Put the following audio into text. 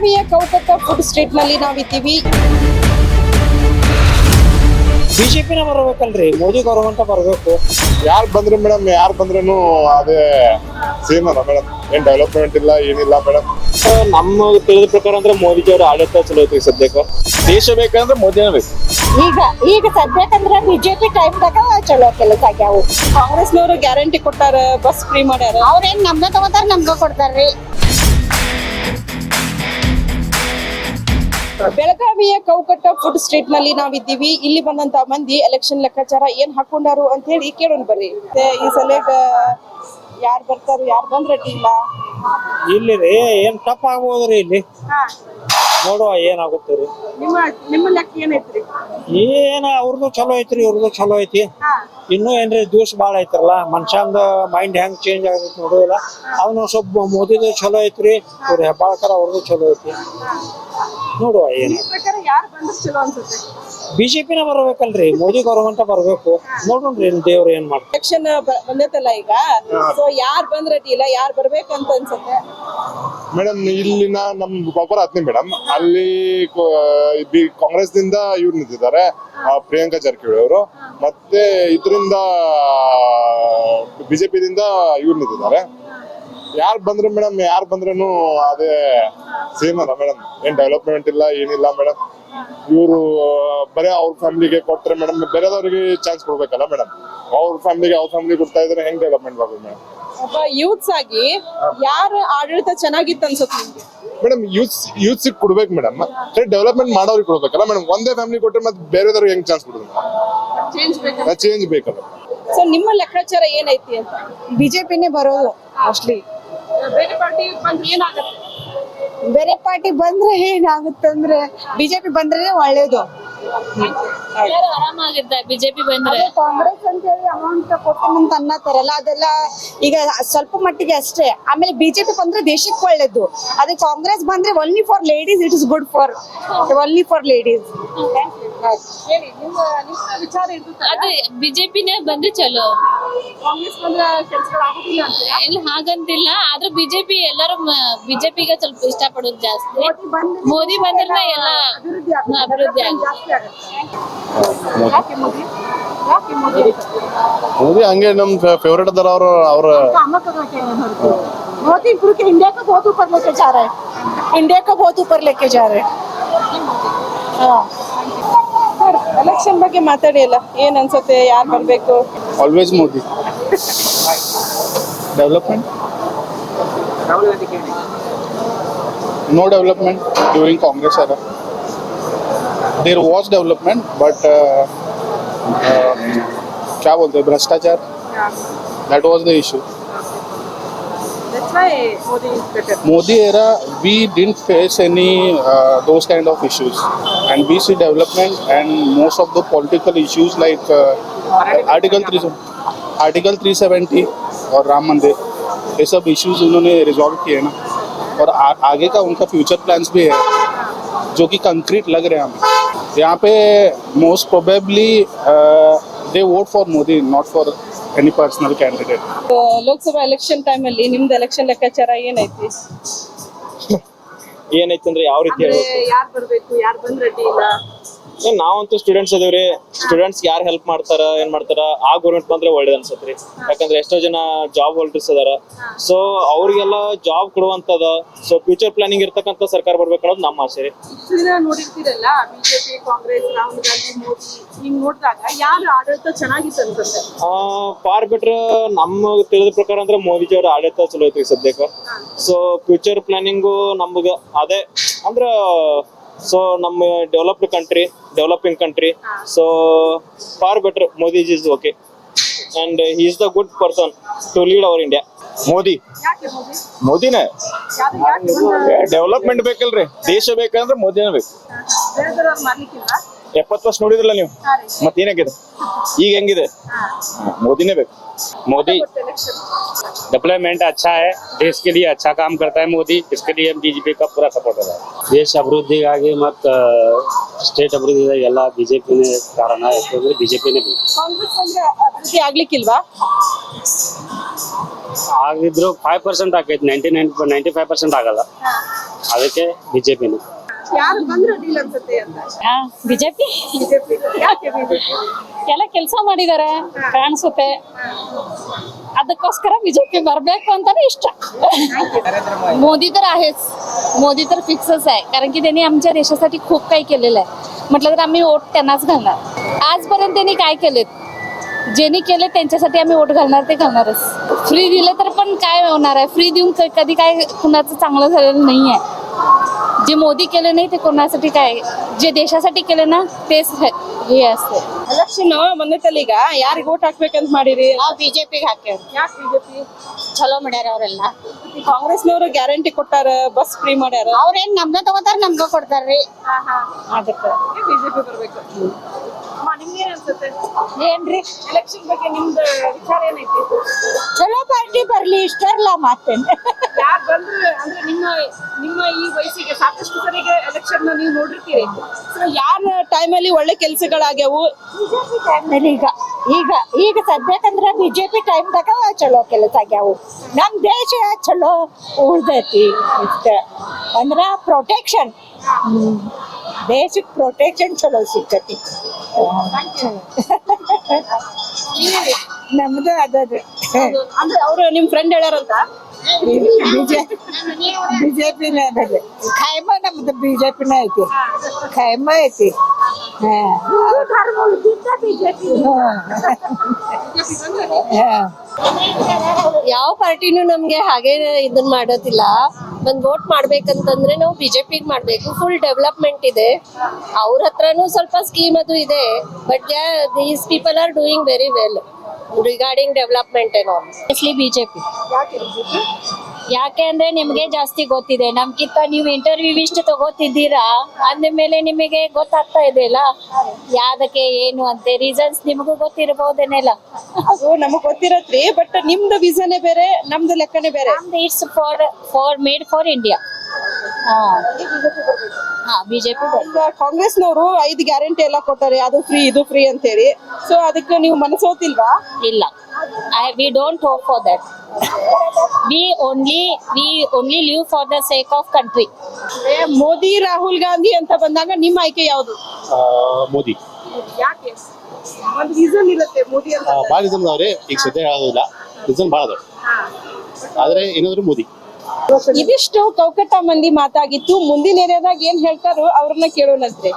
ಬೆಳಗಾವಿಯ ಕೌಕತ್ತ ಫುಡ್ ಸ್ಟ್ರೀಟ್ನಲ್ಲಿ ನಾವಿದ್ದೀವಿ. ಬಿಜೆಪಿನ ಬರ್ಬೇಕಲ್ರಿ ಮೋದಿ ಗೌರವಂತ ಬರ್ಬೇಕು. ಯಾರು ಬಂದ್ರೆ ಮೇಡಮ್ ಯಾರು ಬಂದ್ರೂ ಅದೇ ಸೇಮ್ ಅಲ್ಲ ಮೇಡಮ್ ಏನ್ ಡೆವಲಪ್ಮೆಂಟ್ ಇಲ್ಲ ಏನಿಲ್ಲ ಮೇಡಮ್ ನಮ್ಮ ತಿಳಿದ ಪ್ರಕಾರ ಅಂದ್ರೆ ಮೋದಿಜಿ ಅವ್ರ ಆಡಳಿತ ಚಲೋ ಐತಿ ಸದ್ಯಕ್ಕೆ. ದೇಶ ಬೇಕಂದ್ರೆ ಮೋದಿ ಬೇಕು. ಈಗ ಈಗ ಸದ್ಯಕ್ಕಂದ್ರ ಬಿಜೆಪಿ ಟೈಮ್ದಾಗ ಚಲೋ ಕೆಲಸ ಆಗ್ಯಾವು. ಕಾಂಗ್ರೆಸ್ನವರು ಗ್ಯಾರಂಟಿ ಕೊಟ್ಟಾರ ಬಸ್ ಫ್ರೀ ಮಾಡ್ಯಾರ. ಅವ್ರೇನ್ ನಮ್ದ ತಗೋತಾರ ನಮ್ಗ ಕೊಡ್ತಾರ್ರಿ. ಬೆಳಗಾವಿಯ ಕೌಕಟ್ಟ ಫುಡ್ ಸ್ಟ್ರೀಟ್ನಲ್ಲಿ ನಾವಿದ್ದೀವಿ. ಇಲ್ಲಿ ಬಂದಂತ ಮಂದಿ ಎಲೆಕ್ಷನ್ ಲೆಕ್ಕಾಚಾರ ಏನ್ ಹಾಕೊಂಡಾರು ಅಂತ ಹೇಳಿ ಕೇಳೋಣ ಬರ್ರಿ. ಈ ಸಲ ಯಾರು ಬರ್ತಾರ ಯಾರು ಬಂದ್ರ ಇಲ್ಲ? ಇಲ್ಲಿ ರೀ ಏನ್ ಟಪ್ ಆಗ್ಬೋದ್ರಿ ಇಲ್ಲಿ. ನೋಡುವ ಏನಾಗುತ್ತೆ ರೀ. ನಿಮ್ಮ ನಿಮ್ಮ ಲೆಕ್ಕ ಏನೈತ್ರಿ? ಏನ ಅವ್ರದ್ದು ಚಲೋ ಐತ್ರಿ ಇವ್ರದ್ದು ಚಲೋ ಐತಿ. ಇನ್ನೂ ಏನ್ರಿ ದಿವ್ಸ ಬಾಳ ಐತ್ರಲ್ಲ. ಮನುಷ್ಯಂದ ಮೈಂಡ್ ಹೆಂಗ್ ಚೇಂಜ್ ಆಗೈತಿ ನೋಡೋದಿಲ್ಲ ಅವನು ಸ್ವಲ್ಪ ಮೋದಿದು ಚಲೋ ಐತ್ರಿ ಇವ್ರ ಹೆಬ್ಬಾಳ್ಕರ್ ಅವ್ರದ್ದು ಚಲೋ ಐತಿ. ನೋಡುವ ಏನು. ಪ್ರಕಾರ ಯಾರು ಬಂದ್ರೆ ಚಲೋ ಅನ್ಸುತ್ತೆ? ಬಿಜೆಪಿನ ಬರ್ಬೇಕಲ್ರಿ ಮೋದಿ ಗೌರ್ಮೆಂಟ್ ಬರ್ಬೇಕು. ನೋಡೋಣ್ರಿ ದೇವ್ರು ದೇವ್ರ ಏನ್ ಮಾಡ್ತಾರೆ. ಎಲೆಕ್ಷನ್ ಬಂದೈತಲ್ಲ ಈಗ? ಸೊ ಯಾರು ಬಂದ್ರೆ ಇಲ್ಲ ಯಾರು ಬರ್ಬೇಕು ಅಂತ ಅನ್ಸುತ್ತೆ? ಮೇಡಮ್ ಇಲ್ಲಿನ ನಮ್ ಪ್ರಾಪರ್ ಹತ್ನಿ ಮೇಡಮ್ ಅಲ್ಲಿ ಕಾಂಗ್ರೆಸ್ ದಿಂದ ಇವ್ರು ನಿಂತಿದ್ದಾರೆ ಆ, ಪ್ರಿಯಾಂಕಾ ಜಾರಕಿಹೊಳಿ ಅವರು. ಮತ್ತೆ ಇದರಿಂದ ಬಿಜೆಪಿದಿಂದ ಇವ್ರು ನಿಂತಿದ್ದಾರೆ. ಯಾರು ಬಂದ್ರು ಮೇಡಮ್ ಯಾರು ಬಂದ್ರು ಅದೇ ಸೇಮ್ ಅಲ್ಲ ಮೇಡಮ್ ಏನ್ ಡೆವಲಪ್ಮೆಂಟ್ ಇಲ್ಲ ಏನಿಲ್ಲ ಮೇಡಮ್ ಇವರು ಬರೀ ಅವ್ರ ಫ್ಯಾಮಿಲಿಗೆ ಕೊಟ್ರೆ ಮೇಡಮ್ ಬೇರೆದವ್ರಿಗೆ ಚಾನ್ಸ್ ಕೊಡ್ಬೇಕಲ್ಲ ಮೇಡಮ್ ಅವ್ರ ಫ್ಯಾಮಿಲಿಗೆ ಅವ್ರ ಫ್ಯಾಮಿಲಿ ಕೊಡ್ತಾ ಇದ್ರೆ ಹೆಂಗ್ ಡೆವಲಪ್ಮೆಂಟ್ ಆಗುತ್ತೆ ಮೇಡಮ್ ಒಬ್ಬ ಯೂತ್ಸ್ ಆಗಿ ಯಾರ ಆಡಳಿತ ಚೆನ್ನಾಗಿತ್ತು ಅನ್ಸುತ್ತೆ ನಿಮ್ಗೆ? ಮೇಡಮ್ ಯೂತ್ ಯೂತ್ಸ್ ಕೊಡ್ಬೇಕು ಮೇಡಮ್ ಡೆವಲಪ್ಮೆಂಟ್ ಮಾಡೋರಿಗೆ ಕೊಡ್ಬೇಕಲ್ಲ ಮೇಡಮ್ ಒಂದೇ ಫ್ಯಾಮಿಲಿ ಕೊಟ್ರೆ ಮತ್ತೆ ಬೇರೆದವ್ರಿಗೆ ಹೆಂಗ್ ಚಾನ್ಸ್ ಕೊಡೋದು? ಚೇಂಜ್ ಬೇಕು? ಚೇಂಜ್ ಬೇಕಲ್ಲ ಸೊ ನಿಮ್ಮ ಲೆಕ್ಕಾಚಾರ ಏನೈತಿ ಅಂತ? ಬಿಜೆಪಿನೇ ಬರೋದು ಮೋಸ್ಟ್ಲಿ ಬೇರೆ ಪಾರ್ಟಿ ಬಂದ್ರೆ ಏನಾಗುತ್ತೆ? ಬೇರೆ ಪಾರ್ಟಿ ಬಂದ್ರೆ ಏನಾಗುತ್ತಂದ್ರೆ ಬಿಜೆಪಿ ಬಂದ್ರೆ ಒಳ್ಳೇದು. ಆರಾಮಾಗಿರ್ತಾರೆ ಬಿಜೆಪಿ ಬಂದ್ರೆ? ಕಾಂಗ್ರೆಸ್ ಅಂತ ಹೇಳಿ ಅಮೌಂಟ್ ಕೊಟ್ಟನಂತ ಅನ್ನತಾರಲ್ಲ ಅದೆಲ್ಲ ಈಗ ಸ್ವಲ್ಪ ಮಟ್ಟಿಗೆ ಅಷ್ಟೇ. ಆಮೇಲೆ ಬಿಜೆಪಿ ಬಂದ್ರೆ ದೇಶಕ್ಕೆ ಒಳ್ಳೇದು. ಅದೇ ಕಾಂಗ್ರೆಸ್ ಬಂದ್ರೆ only for ladies it is good for only for ladies ಹೇಳಿ ನಿಮ್ಮ ನಿಮ್ಮ ವಿಚಾರ ಇರ್ತದೆ ಅದೇ ಬಿಜೆಪಿನೇ ಬಂದ್ರೆ ಚಲೋ ಕಾಂಗ್ರೆಸ್ ಬಂದ್ರೆ ಕೆಲಸಗಳು ಆಗುದಿಲ್ಲ ಅಂತ ಇಲ್ಲಿ ಹಾಗಂತಿಲ್ಲ ಆದ್ರೆ ಬಿಜೆಪಿ ಎಲ್ಲರೂ ಬಿಜೆಪಿಗೆ ಸ್ವಲ್ಪ ಇಷ್ಟಪಡೋದು ಜಾಸ್ತಿ ಮೋದಿ ಬಂದ್ರೆ ಎಲ್ಲ ಅಭಿವೃದ್ಧಿ ಆಗುತ್ತೆ. ಅಭಿವೃದ್ಧಿ ಆಗುತ್ತೆ ಜಾಸ್ತಿ ಆಗುತ್ತೆ ಯಾಕೆ ಮೋದಿ ಯಾಕೆ ಮೋದಿ ಅಂತ? ಮೋದಿ ಹಂಗೆ ನಮ್ ಫೇವ್ರೇಟ್ ಅದಾರ ಅವ್ರ ಅವ್ರ काम करना चाहिए घर को मोदी गुरु के इंडिया को बहुत ऊपर लेके जा रहे हैं इंडिया को बहुत ऊपर लेके जा रहे हैं हाँ ಸರ್ ಎಲೆಕ್ಷನ್ ಬಗ್ಗೆ ಮಾತಾಡಿ ಅಲ್ಲ ಏನ್ ಅನ್ಸುತ್ತೆ ಯಾರು ಬರ್ಬೇಕು always Modi. Development? No development during Congress era. There was development, but uh, uh, क्या बोलते हैं भ्रष्टाचार that was the issue. That's Modi is. Modi era, we didn't face any uh, those kind of issues, and we see development and most of the political issues like uh, Article three, Article 370 और राम मंदिर ये सब issues उन्होंने resolve किए ना और आ, आगे का उनका फ्यूचर प्लान्स भी है जो कि कंक्रीट लग रहे हैं हमें यहाँ पे most probably they vote for Modi not for any personal candidate Lok Sabha election time ಅಲ್ಲಿ ನಿಮ್ದು ಎಲೆಕ್ಷನ್ ಲೆಕ್ಕಾಚಾರ ಏನೈತಿ ಏನೈತಿ ಅಂದ್ರೆ ಯಾವ ರೀತಿ ಯಾರು ಬರಬೇಕು ಯಾರು ಬಂದ್ರೆ ಅಡ್ಡಿ ಇಲ್ಲ? ಏನ್ ನಾವಂತೂ ಸ್ಟೂಡೆಂಟ್ಸ್ ಅದೇವ್ರಿ ಸ್ಟೂಡೆಂಟ್ಸ್ ಯಾರು ಹೆಲ್ಪ್ ಮಾಡ್ತಾರ ಏನ್ ಮಾಡ್ತಾರ? ಆ ಗೌರ್ಮೆಂಟ್ ಬಂದ್ರೆ ಒಳ್ಳೇದ್ ಅನ್ಸತ್ರಿ. ಯಾಕಂದ್ರೆ ಎಷ್ಟೋ ಜನ ಜಾಬ್ ಹೋಲ್ಡರ್ಸ್ ಅದಾರ ಸೊ ಅವ್ರಿಗೆಲ್ಲ ಜಾಬ್ ಕೊಡುವಂತದ ಸೊ ಫ್ಯೂಚರ್ ಪ್ಲಾನಿಂಗ್ ಇರ್ತಕ್ಕಂಥ ಸರ್ಕಾರ ಬರ್ಬೇಕು ಅನ್ನೋದು ನಮ್ಮ ಆಸೆ ರೀ. ಇಷ್ಟು ದಿನ ನೋಡಿರ್ತೀರಲ್ಲ ಬಿಜೆಪಿ ಕಾಂಗ್ರೆಸ್ ರಾಹುಲ್ ಗಾಂಧಿ ಮೋದಿ ಹಿಂಗ್ ನೋಡಿದಾಗ ಯಾರು ಆಡಳಿತ ಚೆನ್ನಾಗಿತ್ತು ಅನ್ಸುತ್ತೆ? ಫಾರ್ ಬೆಟರ್ ನಮ್ಮ ತಿಳಿದ ಪ್ರಕಾರ ಅಂದ್ರೆ ಮೋದಿಜಿ ಅವ್ರ ಆಡಳಿತ ಚಲೋ ಐತಿ ಸದ್ಯಕ್ಕ. ಸೊ ಫ್ಯೂಚರ್ ಪ್ಲಾನಿಂಗು ನಮ್ಗ ಅದೇ. ಅಂದ್ರ ಸೊ ನಮ್ಮ developed country developing country so for better Modiji is okay and he is the good person to lead our India Modi ಯಾಕೆ ಮೋದಿ? ಮೋದಿನೇ? ಯಾರು ಯಾಕೆ ಬಂದ ಡೆವಲಪ್ಮೆಂಟ್ ಬೇಕಲ್ರಿ. ದೇಶ ಬೇಕಂದ್ರೆ ಮೋದಿನೇ ಬೇಕು. ಎಪ್ಪತ್ತು ವರ್ಷ ನೋಡಿದ್ರಲ್ಲ ನೀವು ಮತ್ತೇನಾಗಿದೆ ಈಗ ಹೆಂಗಿದೆ ಮೋದಿನೇ ಬೇಕು मोदी ಎಲೆಕ್ಷನ್ डेवलपमेंट अच्छा है देश के लिए अच्छा काम करता है मोदी इसके लिए हम बीजेपी का पूरा सपोर्टर है ದೇಶ ಅಭಿವೃದ್ಧಿಗಾಗಿ ಮತ್ತು ಸ್ಟೇಟ್ ಅಭಿವೃದ್ಧಿ ಎಲ್ಲ ಬಿಜೆಪಿನೇ ಕಾರಣ ಯಾಕಂದ್ರೆ ಬಿಜೆಪಿನೇ ಬೇಕು ಕಾಂಗ್ರೆಸ್ ಅಂದ್ರೆ ಅಭಿವೃದ್ಧಿ ಆಗ್ಲಿಕ್ಕಿಲ್ವಾ ಆಗಿದ್ರು ಫೈವ್ ಪರ್ಸೆಂಟ್ ಆಗೈತೆ ninety nine ninety five percent ಆಗಲ್ಲ ಅದಕ್ಕೆ ಬಿಜೆಪಿನೇ ಯಾರು ಬಂದ್ರು ಡೀಲ್ ಅನ್ಸುತ್ತೆ ಅಂತ ಬಿಜೆಪಿ? ಎಲ್ಲ ಕೆಲಸ ಮಾಡಿದ್ದಾರೆ ಕಾಣಿಸುತ್ತೆ. ಅದಕ್ಕೋಸ್ಕರ ಬಿಜೆಪಿ ಬರಬೇಕು ಅಂತಾನೆ इष्ट मोदी तर आहेच मोदी तर फिक्सच आहे कारण की त्यांनी आमच्या देशासाठी खूप काही केलेलं आहे. म्हटलं तर आम्ही वोट त्यांनाच घालणार. आजपर्यंत त्यांनी काय केलेत? ज्यांनी केले त्यांच्यासाठी आम्ही वोट घालणार ते घालणारच. फ्री दिलं तर पण काय होणार आहे? फ्री देऊन कधी काय कुणाचं चांगलं झालेलं नाही आहे जे मोदी केले नाही ते कोणासाठी काय जे देशासाठी केले ना तेच हे- हे असते ಎಲೆಕ್ಷನ್ ಬಂದೈತಲ್ಲ ಈಗ ಯಾರಿಗೆ ಓಟ್ ಹಾಕ್ಬೇಕಂತ ಮಾಡಿರಿ ನಾವು ಬಿಜೆಪಿಗೆ ಹಾಕ್ಯಾರ ಯಾಕೆ ಬಿಜೆಪಿ ಚಲೋ ಮಾಡ್ಯಾರ ಅವರೆಲ್ಲ ಕಾಂಗ್ರೆಸ್ನವರು ಗ್ಯಾರಂಟಿ ಕೊಟ್ಟಾರ ಬಸ್ ಫ್ರೀ ಮಾಡ್ಯಾರ ಅವ್ರೇನ್ ನಮ್ದ ತಗೋತಾರ ನಮ್ಗ ಕೊಡ್ತಾರ್ರಿ ಅದಕ್ಕೆ ಬಿಜೆಪಿ ಬರ್ಬೇಕು ಅಮ್ಮ ನಿಮ್ಗೆ ಏನ್ ಅನ್ಸುತ್ತೆ ಏನ್ರಿ ಎಲೆಕ್ಷನ್ ಬಗ್ಗೆ ನಿಮ್ದು ವಿಚಾರ ಏನೈತಿ ಚಲೋ ಪಾರ್ಟಿ ಬರ್ಲಿ ಇಷ್ಟ ಇಲ್ಲ ಮಾತೇನೆ ಯಾರು ಬಂದ್ರೆ ಅಂದ್ರೆ ನಿಮ್ಮ ನಿಮ್ಮ ಈ ವಯಸ್ಸಿಗೆ ಸಾಕಷ್ಟು ಸರಿಗೆ ಎಲೆಕ್ಷನ್ ನೀವು ನೋಡಿರ್ತೀರಿ. ಸೊ ಯಾರ ಟೈಮಲ್ಲಿ ಒಳ್ಳೆ ಕೆಲಸಗಳಾಗ್ಯಾವು? ಬಿಜೆಪಿ ಟೈಮ್ನಲ್ಲಿ ಈಗ ಈಗ ಈಗ ಸದ್ಯಕ್ಕಂದ್ರ ಬಿಜೆಪಿ ಟೈಮ್ದಾಗ ಚಲೋ ಕೆಲಸ ಆಗ್ಯಾವು. ನಮ್ಮ ದೇಶ ಚಲೋ ಉಳ್ದೈತಿ ಇಷ್ಟ. ಅಂದ್ರ ಪ್ರೊಟೆಕ್ಷನ್ ದೇಶಕ್ಕೆ ಪ್ರೊಟೆಕ್ಷನ್ ಚಲೋ ಸಿಕ್ಕತಿ ನಮ್ದು ಅದ ಅಂದ್ರೆ ಅವರು ನಿಮ್ ಫ್ರೆಂಡ್ ಹೇಳ್ಯಾರಂತ? ಬಿಜೆಪಿನೇ ಅದದು ಖಾಯಮ ನಮ್ದು ಐತಿ. ಖಾಯಮ ಐತಿ. ಯಾವ ಪಾರ್ಟಿನೂ ನಮ್ಗೆ ಹಾಗೆ ಇದನ್ ಮಾಡೋದಿಲ್ಲ. ಒಂದ್ ವೋಟ್ ಮಾಡ್ಬೇಕಂತಂದ್ರೆ ನಾವು ಬಿಜೆಪಿಗ್ ಮಾಡ್ಬೇಕು. ಫುಲ್ ಡೆವಲಪ್ಮೆಂಟ್ ಇದೆ. ಅವ್ರ ಹತ್ರನೂ ಸ್ವಲ್ಪ ಸ್ಕೀಮ್ ಅದು ಇದೆ. But these people are doing very well regarding development ಏನೋ ಬಿಜೆಪಿ ಯಾಕೆ ಅಂದ್ರೆ ನಿಮ್ಗೆ ಜಾಸ್ತಿ ಗೊತ್ತಿದೆ. ನಮ್ಗಿಂತ ನೀವು ಇಂಟರ್ವ್ಯೂ ಇಷ್ಟು ತಗೋತಿದ್ದೀರಾ ಅಂದ್ಮೇಲೆ ನಿಮಗೆ ಗೊತ್ತಾಗ್ತಾ ಇದೆ ಅಲ್ಲ? ಯಾವ್ದಕ್ಕೆ ಏನು ಅಂತ ರೀಸನ್ಸ್ ನಿಮಗೂ ಗೊತ್ತಿರಬಹುದೇನೆಲ್ಲ? ಅದು ನಮಗ್ ಗೊತ್ತಿರತ್ರಿ ಬಟ್ ನಿಮ್ದು ವಿಸನೇ ಬೇರೆ ನಮ್ದು ಲೆಕ್ಕನೇ ಬೇರೆ. It's for for made for India ಹಾ. ಹಾ ಬಿಜೆಪಿ ಕಾಂಗ್ರೆಸ್ ಕಾಂಗ್ರೆಸ್ನವರು ಐದು ಗ್ಯಾರಂಟಿ ಎಲ್ಲ ಕೊಟ್ಟಾರೆ ಅದು ಫ್ರೀ ಇದು ಫ್ರೀ ಅಂತ ಹೇಳಿ ಸೊ ಅದಕ್ಕೆ ನೀವು ಮನಸ್ಸೋತಿಲ್ವಾ ಇಲ್ಲ. I we don't hope for that we only we only live for the sake of country Modi Rahul Gandhi ಅಂತ ಬಂದಾಗ ನಿಮ್ಮ ಆಯ್ಕೆ ಯಾವುದು? ಮೋದಿ. ಯಾಕೆ? ಒಂದು ರೀಸನ್ ಇರುತ್ತೆ ಮೋದಿ ಅಂತ ಭಾಳ ರೀಸನ್ ಅದಾವ್ರಿ ಈಗ ಸದ್ಯ ಹೇಳೋದಿಲ್ಲ. ರೀಸನ್ ಭಾಳ ಅದಾವ ಆದ್ರೆ ಏನಾದ್ರು ಮೋದಿ. ಇದಿಷ್ಟು ಕೌಕಟ್ಟ ಮಂದಿ ಮಾತಾಗಿತ್ತು. ಮುಂದಿನ ಏರಿಯಾದಾಗ ಏನ್ ಹೇಳ್ತಾರೋ ಅವ್ರನ್ನ ಕೇಳೋಣಂತ್ರಿ.